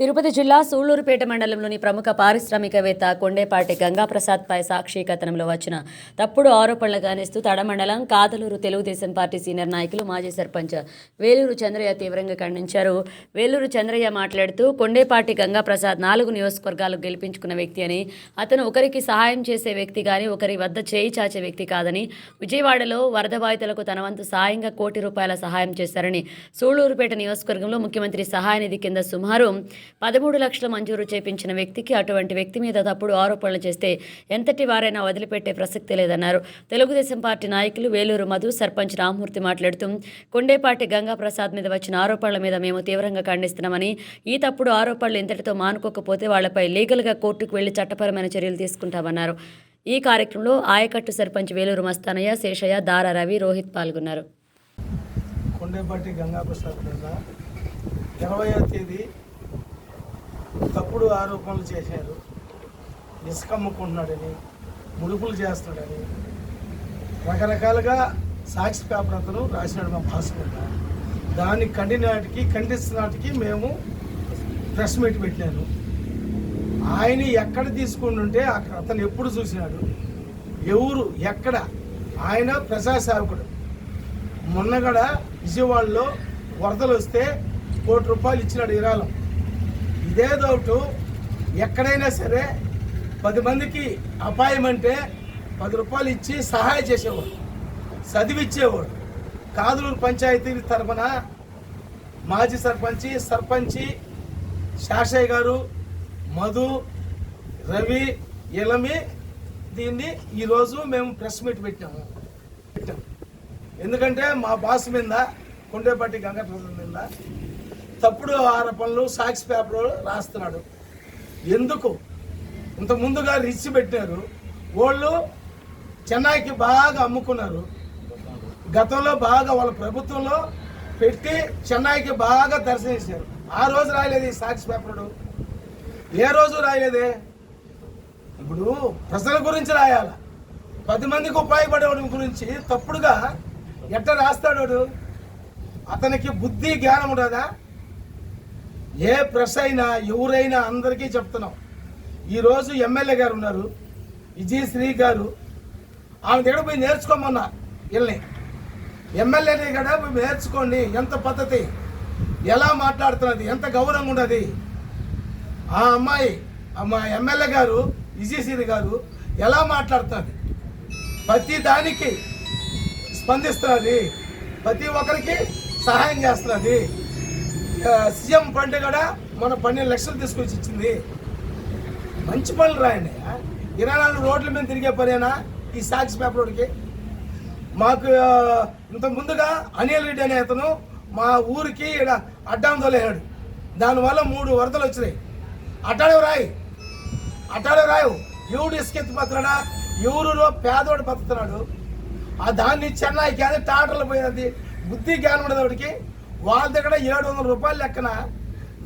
Tirupati జిల్లా సూళ్ళూరుపేట మండలంలోని ప్రముఖ పారిశ్రామికవేత్త కొండేపాటి గంగాప్రసాద్ పై సాక్షి కథనంలో వచ్చిన తప్పుడు ఆరోపణలు గానిస్తూ తడమండలం కాదలూరు తెలుగుదేశం పార్టీ సీనియర్ నాయకులు మాజీ సర్పంచ్ వేలూరు చంద్రయ్య తీవ్రంగా ఖండించారు. వేలూరు చంద్రయ్య మాట్లాడుతూ కొండేపాటి గంగాప్రసాద్ నాలుగు నియోజకవర్గాలు గెలిపించుకున్న వ్యక్తి అని అతను ఒకరికి సహాయం చేసే వ్యక్తి కానీ ఒకరి వద్ద చేయి చాచే వ్యక్తి కాదని విజయవాడలో వరద బాధితులకు తన వంతు సాయంగా కోటి రూపాయల సహాయం చేశారని సూళ్ళూరుపేట నియోజకవర్గంలో ముఖ్యమంత్రి సహాయ నిధి కింద సుమారు పదమూడు లక్షల మంజూరు చేపించిన వ్యక్తికి అటువంటి వ్యక్తి మీద తప్పుడు ఆరోపణలు చేస్తే ఎంతటి వారైనా వదిలిపెట్టే ప్రసక్తి లేదన్నారు. తెలుగుదేశం పార్టీ నాయకులు వేలూరు మధు సర్పంచ్ రామ్మూర్తి మాట్లాడుతూ కొండేపాటి గంగాప్రసాద్ మీద వచ్చిన ఆరోపణల మీద మేము తీవ్రంగా ఖండిస్తున్నామని ఈ తప్పుడు ఆరోపణలు ఇంతటితో మానుకోకపోతే వాళ్ళపై లీగల్గా కోర్టుకు వెళ్ళి చట్టపరమైన చర్యలు తీసుకుంటామన్నారు. ఈ కార్యక్రమంలో ఆయకట్టు సర్పంచ్ వేలూరు మస్తానయ్య శేషయ్య దారా రవి రోహిత్ పాల్గొన్నారు. కొండేపాటి గంగాప్రసాద్ ఇరవయో తేదీ తప్పుడు ఆరోపణలు చేశారు. ఇసుక ముడుపులు చేస్తున్నాడని రకరకాలుగా సాక్షి పేపర్ అతను రాసినాడు మా భాస్కర్. దాన్ని ఖండినాటికి ఖండిస్తున్నటికి మేము ప్రెస్ మీట్ పెట్టాను ఆయన ఎక్కడ తీసుకుని ఉంటే అక్కడ అతను ఎప్పుడు చూసినాడు? ఎవరు ఎక్కడ? ఆయన ప్రజాసేవకుడు మొన్నగడ విజయవాడలో వరదలు వస్తే కోటి రూపాయలు ఇచ్చినాడు విరాళం ఇదే డౌట్ ఎక్కడైనా సరే పది మందికి అపాయం అంటే పది రూపాయలు ఇచ్చి సహాయం చేసేవాడు చదివిచ్చేవాడు. కాదులూరు పంచాయతీ తరఫున మాజీ సర్పంచి సర్పంచి శాషయ్య గారు మధు రవి ఇలమి దీన్ని ఈరోజు మేము ప్రెస్ మీట్ పెట్టాము. పెట్టాము. ఎందుకంటే మా బాస్ మీద కొండేపట్టి గంగప్రసాద్ మీద తప్పుడు ఆరోపణలు సాక్షి పేపర్ రాస్తున్నాడు. ఎందుకు? ఇంత ముందుగా రిచ్ పెట్టారు. వాళ్ళు చెన్నైకి బాగా అమ్ముకున్నారు. గతంలో బాగా వాళ్ళ ప్రభుత్వంలో పెట్టి చెన్నైకి బాగా దర్శనించారు ఆ రోజు రాయలేదు ఈ సాక్షి పేపర్డు ఏ రోజు రాయలేదే? ఇప్పుడు ప్రజల గురించి రాయాల? పది మందికి ఉపయోగపడేవాడి గురించి తప్పుడుగా ఎట్ట రాస్తాడు అతనికి బుద్ధి జ్ఞానం ఉండదా? ఏ ప్రెస్ అయినా ఎవరైనా అందరికీ చెప్తున్నాం. ఈరోజు ఎమ్మెల్యే గారు ఉన్నారు విజయశ్రీ గారు. ఆమె దగ్గర పోయి నేర్చుకోమన్నా వీళ్ళని. ఎమ్మెల్యేని కూడా పోయి నేర్చుకోండి ఎంత పద్ధతి ఎలా మాట్లాడుతున్నది ఎంత గౌరవంగా ఉన్నది. ఆ అమ్మాయి మా ఎమ్మెల్యే గారు విజయశ్రీ గారు ఎలా మాట్లాడుతున్నది. ప్రతి దానికి స్పందిస్తున్నది ప్రతి ఒక్కరికి సహాయం చేస్తున్నది. సీఎం ఫండ్ కూడా మన పన్నెండు లక్షలు తీసుకొచ్చి ఇచ్చింది. మంచి పనులు రాయండి ఇరవై నాలుగు రోడ్ల మీద తిరిగే పనేనా ఈ సాక్షి పేపర్కి మాకు ఇంత ముందుగా అనిల్ రెడ్డి అనే అతను మా ఊరికి ఈడ అడ్డాం తోలేనాడు దానివల్ల మూడు వరదలు వచ్చినాయి. అట్టాడే రాయి. అట్టాడే రాయు. ఎవడు ఇసుకెత్తి బతున్నాడా ఎవరులో పేదోడు బతుకుతున్నాడు. ఆ దాన్ని చెన్నైకి అది టాటర్లు పోయినది బుద్ధి జ్ఞానం ఉండదు వాడికి. వాళ్ళ దగ్గర ఏడు వందల రూపాయలు లెక్కన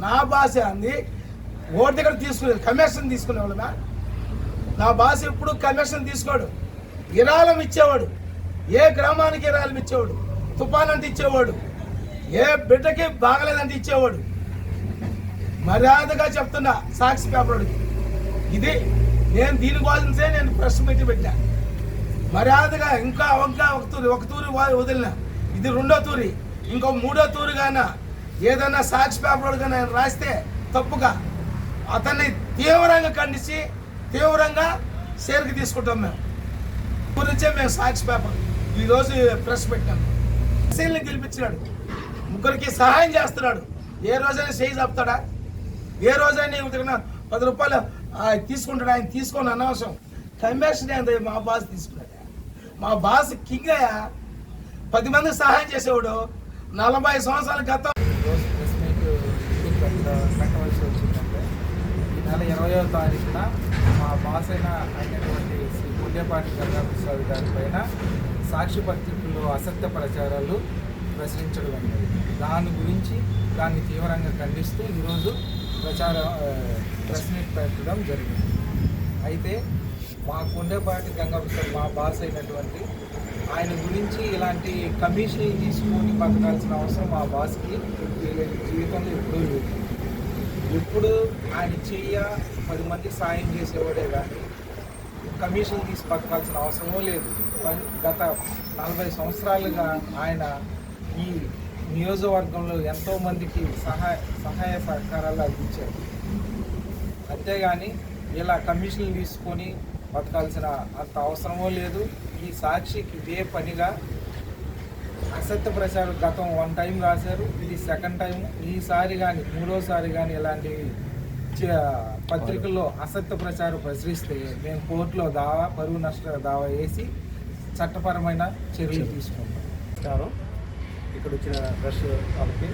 నా భాష అంది. ఓటు దగ్గర తీసుకునేది కమిషన్ తీసుకునేవాళ్ళనా నా భాష ఎప్పుడు కమిషన్ తీసుకోడు. విరాళం ఇచ్చేవాడు. ఏ గ్రామానికి విరాళం ఇచ్చేవాడు? తుఫాన్ అంటే ఇచ్చేవాడు. ఏ బిడ్డకి బాగలేదంటే ఇచ్చేవాడు. మర్యాదగా చెప్తున్నా సాక్షి పేపర్కి ఇది నేను దీనికోసమే నేను ప్రెస్ మీట్ పెట్టా మర్యాదగా ఇంకా ఇంకా ఒక తూరి ఒక తూరి వదిలిన. ఇది రెండో తూరి. ఇంకో మూడో తూరుగాన ఏదైనా సాక్షి పేపర్ కానీ రాస్తే తప్పుగా అతన్ని తీవ్రంగా ఖండించి తీవ్రంగా షేర్కి తీసుకుంటాం మేము. గురించే మేము సాక్షి పేపర్. ఈరోజు ప్రెస్ పెట్టాం. ఎస్సీని గెలిపించినాడు. ముగ్గురికి సహాయం చేస్తున్నాడు. ఏ రోజైనా చేయి చెప్తాడా? ఏ రోజైనా ఇతను పది రూపాయలు తీసుకుంటాడు? ఆయన తీసుకొని అనవసరం. కమిషన్ ఏంది మా బాస్ తీసుకున్నాడు. మా బాస్ కింగ్ అయ్యా. పది మందికి సహాయం చేసేవాడు. నలభై సంవత్సరాల క్రితం ఈరోజు వచ్చిందంటే ఈ నెల ఇరవయో తారీఖున మా బాస్ అయిన అయినటువంటి శ్రీ పుణ్యపాటి గంగాప్రసాద్ గారి పైన సాక్షి పత్రికల్లో అసత్య ప్రచారాలు ప్రచురించడం అనేది దాని గురించి దాన్ని తీవ్రంగా ఖండిస్తూ ఈరోజు ప్రచార ఆ, ప్రెస్ మీట్ పెట్టడం జరిగింది. అయితే మా కుండేపాటి గంగా మా బాస్ అయినటువంటి ఆయన గురించి ఇలాంటి కమిషన్ తీసుకొని బతకాల్సిన అవసరం మా బాస్కి జీవితంలో ఎప్పుడూ లేదు. ఎప్పుడు ఆయన చెయ్య పది మంది సాయం చేసేవాడే కానీ కమిషన్ తీసి బతకాల్సిన అవసరమూ లేదు. గత నలభై సంవత్సరాలుగా ఆయన ఈ నియోజకవర్గంలో ఎంతోమందికి సహాయ సహాయ సహకారాలు అందించారు. అంతేగాని ఇలా కమిషన్లు తీసుకొని బతకాల్సిన అంత అవసరమూ లేదు. ఈ సాక్షికి ఇదే పనిగా అసత్య ప్రచారం గతం వన్ టైం రాశారు. ఇది సెకండ్ టైం. ఈసారి కానీ మూడోసారి కానీ ఇలాంటి పత్రికల్లో అసత్య ప్రచారం ప్రచురిస్తే మేము కోర్టులో దావా పరువు నష్ట దావా వేసి చట్టపరమైన చర్యలు తీసుకుంటాం. నమస్కారం. ఇక్కడ వచ్చిన ప్రెస్ వాళ్ళకి.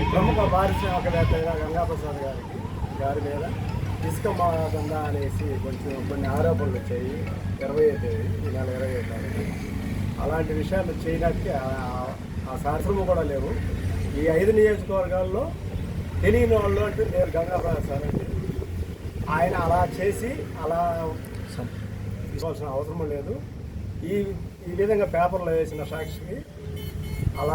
ఈ ప్రముఖ పారిశ్రామికవేత్త గంగాప్రసాద్ గారికి గారి మీద ఇసుక మా దందా అనేసి కొంచెం కొన్ని ఆరోపణలు వచ్చాయి. ఇరవై తేదీ ఈ నెల ఇరవై తారీఖు. అలాంటి విషయాలు చేయడానికి ఆ- ఆ శాస్త్రము కూడా లేవు. ఈ ఐదు నియోజకవర్గాల్లో తెలియని వాళ్ళు అంటే నేను గంగాప్రసాద్ అండి. ఆయన అలా చేసి అలా ఇవ్వాల్సిన అవసరం లేదు. ఈ ఈ విధంగా పేపర్లో వేసిన సాక్షికి అలా